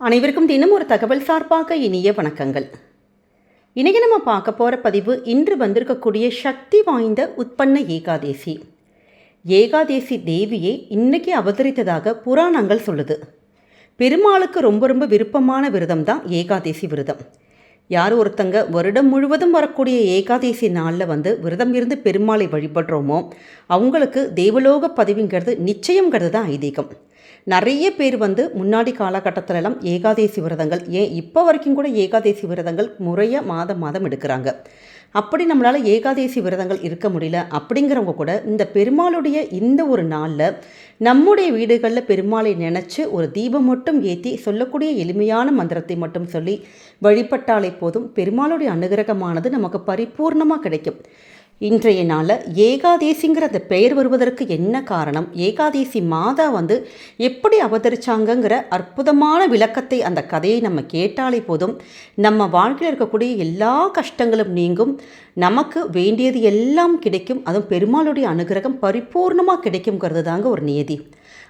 அனைவருக்கும் தினம் ஒரு தகவல் சார்பாக இனிய வணக்கங்கள். இன்றைக்கி நம்ம பார்க்க போகிற பதிவு இன்று வந்திருக்கக்கூடிய சக்தி வாய்ந்த உற்பன்ன ஏகாதேசி. ஏகாதேசி தேவியை இன்னைக்கு அவதரித்ததாக புராணங்கள் சொல்லுது. பெருமாளுக்கு ரொம்ப ரொம்ப விருப்பமான விரதம் தான் ஏகாதேசி விரதம். யார் ஒருத்தங்க வருடம் முழுவதும் வரக்கூடிய ஏகாதேசி நாளில் வந்து விரதம் இருந்து பெருமாளை வழிபடுறோமோ அவங்களுக்கு தேவலோக பதிவுங்கிறது நிச்சயங்கிறது தான் ஐதீகம். நிறைய பேர் வந்து முன்னாடி காலகட்டத்திலலாம் ஏகாதேசி விரதங்கள் ஏன் இப்போ வரைக்கும் கூட ஏகாதேசி விரதங்கள் முறையாக மாதம் மாதம் எடுக்கிறாங்க. அப்படி நம்மளால் ஏகாதேசி விரதங்கள் இருக்க முடியல அப்படிங்கிறவங்க கூட இந்த பெருமாளுடைய இந்த ஒரு நாளில் நம்முடைய வீடுகளில் பெருமாளை நினச்சி ஒரு தீபம் மட்டும் ஏற்றி சொல்லக்கூடிய எளிமையான மந்திரத்தை மட்டும் சொல்லி வழிபட்டாலே போதும் பெருமாளுடைய அனுகிரகமானது நமக்கு பரிபூர்ணமாக கிடைக்கும். இன்றைய நாளில் ஏகாதேசிங்கிற அந்த பெயர் வருவதற்கு என்ன காரணம்? ஏகாதேசி மாதா வந்து எப்படி அவதரிச்சாங்கங்கிற அற்புதமான விளக்கத்தை அந்த கதையை நம்ம கேட்டாலே போதும். நம்ம வாழ்க்கையில் இருக்கக்கூடிய எல்லா கஷ்டங்களும் நீங்கும். நமக்கு வேண்டியது எல்லாம் கிடைக்கும். அதுவும் பெருமாளுடைய அனுகிரகம் பரிபூர்ணமாக கிடைக்குங்கிறது தாங்க ஒரு நியதி.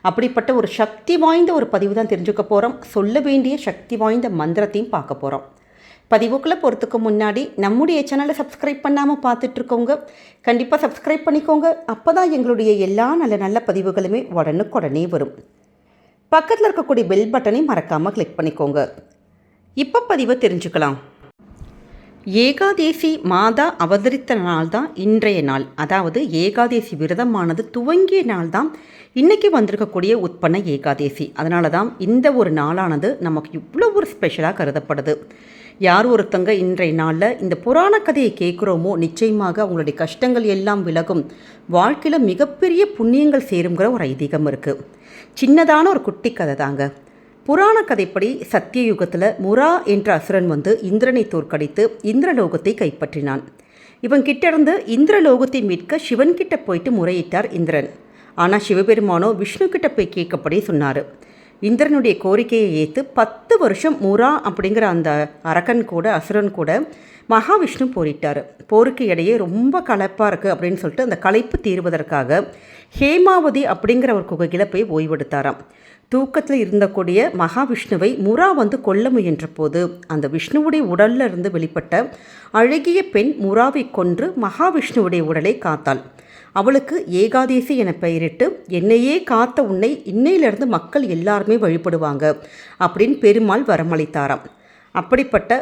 அப்படிப்பட்ட ஒரு சக்தி வாய்ந்த ஒரு பதிவு தான் தெரிஞ்சுக்க போகிறோம் சொல்ல வேண்டிய சக்தி வாய்ந்த மந்திரத்தையும் பார்க்க போகிறோம் பதிவுக்குள்ளே போகிறதுக்கு முன்னாடி நம்முடைய சேனலை சப்ஸ்கிரைப் பண்ணாமல் பார்த்துட்ருக்கோங்க. கண்டிப்பாக சப்ஸ்கிரைப் பண்ணிக்கோங்க. அப்போ தான் எங்களுடைய எல்லா நல்ல நல்ல பதிவுகளுமே உடனுக்குடனே வரும். பக்கத்தில் இருக்கக்கூடிய பெல் பட்டனை மறக்காமல் கிளிக் பண்ணிக்கோங்க. இப்போ பதிவை தெரிஞ்சுக்கலாம். ஏகாதேசி மாதா அவதரித்த நாள் தான் இன்றைய நாள். அதாவது ஏகாதேசி விரதமானது துவங்கிய நாள் தான் இன்றைக்கி வந்திருக்கக்கூடிய உட்பண்ண ஏகாதேசி. அதனால தான் இந்த ஒரு நாளானது நமக்கு இவ்வளோ ஒரு ஸ்பெஷலாக கருதப்படுது. யார் ஒருத்தங்க இன்றைய நாளில் இந்த புராண கதையை கேட்குறோமோ நிச்சயமாக அவங்களுடைய கஷ்டங்கள் எல்லாம் விலகும். வாழ்க்கையில் மிகப்பெரிய புண்ணியங்கள் சேருங்கிற ஒரு ஐதீகம் இருக்குது சின்னதான ஒரு குட்டி கதை தாங்க. புராண கதைப்படி சத்தியயுகத்தில் முரா என்ற அசுரன் வந்து இந்திரனை தோற்கடித்து இந்திரலோகத்தை கைப்பற்றினான். இவன் கிட்ட இந்திரலோகத்தை மீட்க சிவன் கிட்ட போயிட்டு முறையிட்டார் இந்திரன். ஆனால் சிவபெருமானோ விஷ்ணு கிட்ட போய் கேட்கப்படி சொன்னார். இந்திரனுடைய கோரிக்கையை ஏற்று பத்து வருஷம் முரா அப்படிங்கிற அந்த அரக்கன் கூட அசுரன் கூட மகாவிஷ்ணு போரிட்டார். போருக்கு இடையே ரொம்ப களைப்பாக இருக்குது அப்படின்னு சொல்லிட்டு அந்த களைப்பு தீர்வதற்காக ஹேமாவதி அப்படிங்கிற ஒரு குகையில் போய் ஓய்வெடுத்தாராம். தூக்கத்தில் இருந்தக்கூடிய மகாவிஷ்ணுவை முரா வந்து கொல்ல முயன்ற போது அந்த விஷ்ணுவுடைய உடலில் இருந்து வெளிப்பட்ட அழகிய பெண் முராவை கொன்று மகாவிஷ்ணுவுடைய உடலை காத்தாள். அவளுக்கு ஏகாதேசி என பெயரிட்டு என்னையே காத்த உன்னை இன்னையிலிருந்து மக்கள் எல்லாருமே வழிபடுவாங்க அப்படின்னு பெருமாள் வரமளித்தாராம். அப்படிப்பட்ட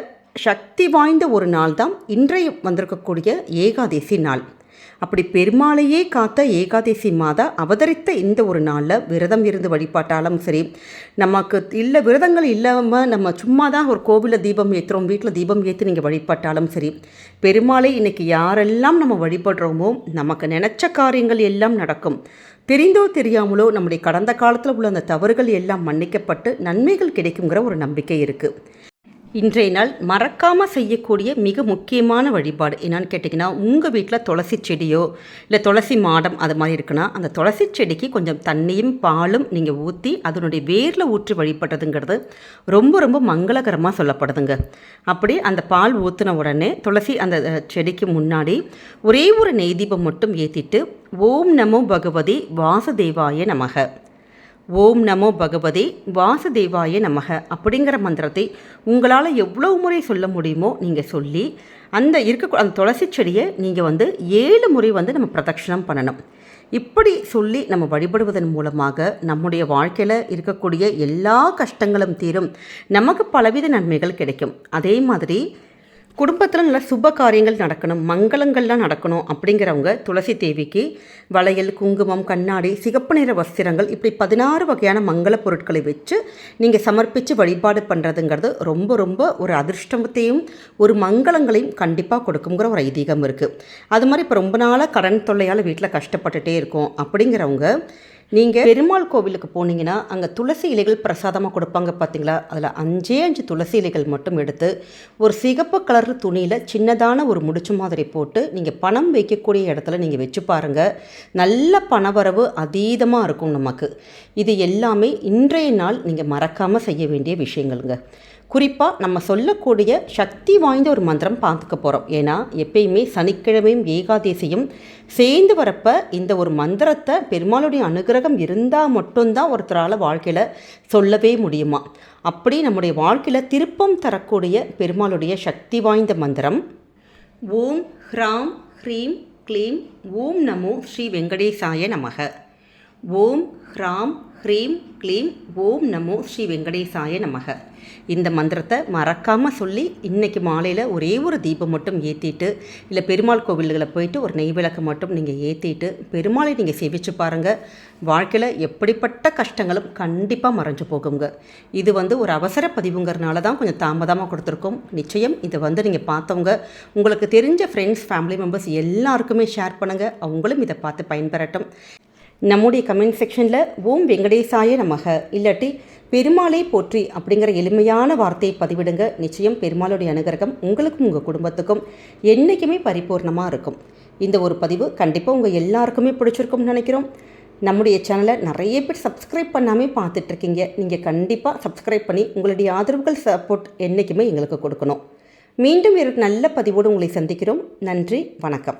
சக்தி வாய்ந்த ஒரு நாள் தான் இன்றைய வந்திருக்கக்கூடிய ஏகாதேசி நாள். அப்படி பெருமாளையே காத்த ஏகாதசி மாதா அவதரித்த இந்த ஒரு நாளில் விரதம் இருந்து வழிபாட்டாலும் சரி நமக்கு இல்லை விரதங்கள் இல்லாமல் நம்ம சும்மா தான் ஒரு கோவிலில் தீபம் ஏற்றுறோம் வீட்டில் தீபம் ஏற்றி நீங்கள் வழிபட்டாலும் சரி பெருமாளை இன்றைக்கி யாரெல்லாம் நம்ம வழிபடுறோமோ நமக்கு நினச்ச காரியங்கள் எல்லாம் நடக்கும். தெரிந்தோ தெரியாமலோ நம்முடைய கடந்த காலத்தில் உள்ள அந்த தவறுகள் எல்லாம் மன்னிக்கப்பட்டு நன்மைகள் கிடைக்குங்கிற ஒரு நம்பிக்கை இருக்குது இன்றைய நாள் மறக்காமல் செய்யக்கூடிய மிக முக்கியமான வழிபாடு. என்னன்னு கேட்டிங்கன்னா உங்கள் வீட்டில் துளசி செடியோ இல்லை துளசி மாடம் அது மாதிரி இருக்குன்னா அந்த துளசி செடிக்கு கொஞ்சம் தண்ணியும் பாலும் நீங்கள் ஊற்றி அதனுடைய வேரில் ஊற்றி வழிபட்டதுங்கிறது ரொம்ப ரொம்ப மங்களகரமாக சொல்லப்படுதுங்க. அப்படி அந்த பால் ஊற்றின உடனே துளசி அந்த செடிக்கு முன்னாடி ஒரே ஒரு நெய் தீபம் மட்டும் ஏற்றிட்டு ஓம் நமோ பகவதி வாசுதேவாய நமக. ஓம் நமோ பகவதே வாசுதேவாய நமக அப்படிங்கிற மந்திரத்தை உங்களால் எவ்வளோ முறை சொல்ல முடியுமோ நீங்கள் சொல்லி அந்த இருக்க அந்த துளசி செடியை நீங்கள் வந்து ஏழு முறை வந்து நம்ம பிரதட்சணம் பண்ணணும். இப்படி சொல்லி நம்ம வழிபடுவதன் மூலமாக நம்முடைய வாழ்க்கையில் இருக்கக்கூடிய எல்லா கஷ்டங்களும் தீரும். நமக்கு பலவித நன்மைகள் கிடைக்கும். அதே மாதிரி குடும்பத்தில் நல்ல சுப காரியங்கள் நடக்கணும் மங்களங்கள்லாம் நடக்கணும் அப்படிங்கிறவங்க துளசி தேவிக்கு வளையல் குங்குமம் கண்ணாடி சிகப்பு நிற வஸ்திரங்கள் இப்படி பதினாறு வகையான மங்கள பொருட்களை வச்சு நீங்கள் சமர்ப்பித்து வழிபாடு பண்ணுறதுங்கிறது ரொம்ப ரொம்ப ஒரு அதிர்ஷ்டத்தையும் ஒரு மங்களங்களையும் கண்டிப்பாக கொடுக்குங்கிற ஒரு ஐதீகம் இருக்குது அது மாதிரி இப்போ ரொம்ப நாளாக கடன் தொல்லையால் வீட்டில் கஷ்டப்பட்டுட்டே இருக்கோம் அப்படிங்கிறவங்க நீங்கள் பெருமாள் கோவிலுக்கு போனீங்கன்னா அங்கே துளசி இலைகள் பிரசாதமாக கொடுப்பாங்க பார்த்தீங்களா அதில் அஞ்சே அஞ்சு துளசி இலைகள் மட்டும் எடுத்து ஒரு சிகப்பு கலர் துணியில் சின்னதான ஒரு முடிச்சு மாதிரி போட்டு நீங்கள் பணம் வைக்கக்கூடிய இடத்துல நீங்கள் வச்சு பாருங்கள் நல்ல பணவரவு அதீதமாக இருக்கும் நமக்கு. இது எல்லாமே இன்றைய நாள் நீங்கள் மறக்காமல் செய்ய வேண்டிய விஷயங்களுங்க. குறிப்பாக நம்ம சொல்லக்கூடிய சக்தி வாய்ந்த ஒரு மந்திரம் பார்த்துக்க போகிறோம் ஏன்னா எப்பயுமே சனிக்கிழமையும் ஏகாதேசியும் சேர்ந்து வரப்ப இந்த ஒரு மந்திரத்தை பெருமாளுடைய அனுகிரகம் இருந்தால் மட்டும்தான் ஒருத்தரால் வாழ்க்கையில் சொல்லவே முடியுமா? அப்படி நம்முடைய வாழ்க்கையில் திருப்பம் தரக்கூடிய பெருமாளுடைய சக்தி வாய்ந்த மந்திரம் ஓம் ஹ்ராம் ஹ்ரீம் க்ளீம் ஓம் நமோ ஸ்ரீ வெங்கடேசாய நமக. ஓம் ஹ்ராம் ஹ்ரீம் க்ளீம் ஓம் நமோ ஸ்ரீ வெங்கடேசாய நமக. இந்த மந்திரத்தை மறக்காமல் சொல்லி இன்றைக்கி மாலையில் ஒரே ஒரு தீபம் மட்டும் ஏற்றிட்டு இல்லை பெருமாள் கோவில்களை போயிட்டு ஒரு நெய் விளக்கு மட்டும் நீங்கள் ஏற்றிட்டு பெருமாளை நீங்கள் சேவிச்சு பாருங்கள் வாழ்க்கையில் எப்படிப்பட்ட கஷ்டங்களும் கண்டிப்பாக மறைஞ்சு போகுங்க. இது வந்து ஒரு அவசர பதிவுங்கிறனால தான் கொஞ்சம் தாமதமாக கொடுத்துருக்கோம். நிச்சயம் இதை வந்து நீங்கள் பார்த்தவங்க உங்களுக்கு தெரிஞ்ச ஃப்ரெண்ட்ஸ் ஃபேமிலி மெம்பர்ஸ் எல்லாருக்குமே ஷேர் பண்ணுங்கள் அவங்களும் இதை பார்த்து பயன்பெறட்டும். நம்முடைய கமெண்ட் செக்ஷனில் ஓம் வெங்கடேசாய நமக. இல்லாட்டி பெருமாளை போற்றி அப்படிங்கிற எளிமையான வார்த்தையை பதிவிடுங்க. நிச்சயம் பெருமாளுடைய அனுகிரகம் உங்களுக்கும் உங்கள் குடும்பத்துக்கும் என்றைக்குமே பரிபூர்ணமாக இருக்கும். இந்த ஒரு பதிவு கண்டிப்பாக உங்கள் எல்லாருக்குமே பிடிச்சிருக்கும்னு நினைக்கிறோம். நம்முடைய சேனலை நிறைய பேர் சப்ஸ்கிரைப் பண்ணாமே பார்த்துட்ருக்கீங்க நீங்கள் கண்டிப்பாக சப்ஸ்கிரைப் பண்ணி உங்களுடைய ஆதரவுகள் சப்போர்ட் என்றைக்குமே எங்களுக்கு கொடுக்கணும். மீண்டும் ஒரு நல்ல பதிவோடு உங்களை சந்திக்கிறோம். நன்றி வணக்கம்.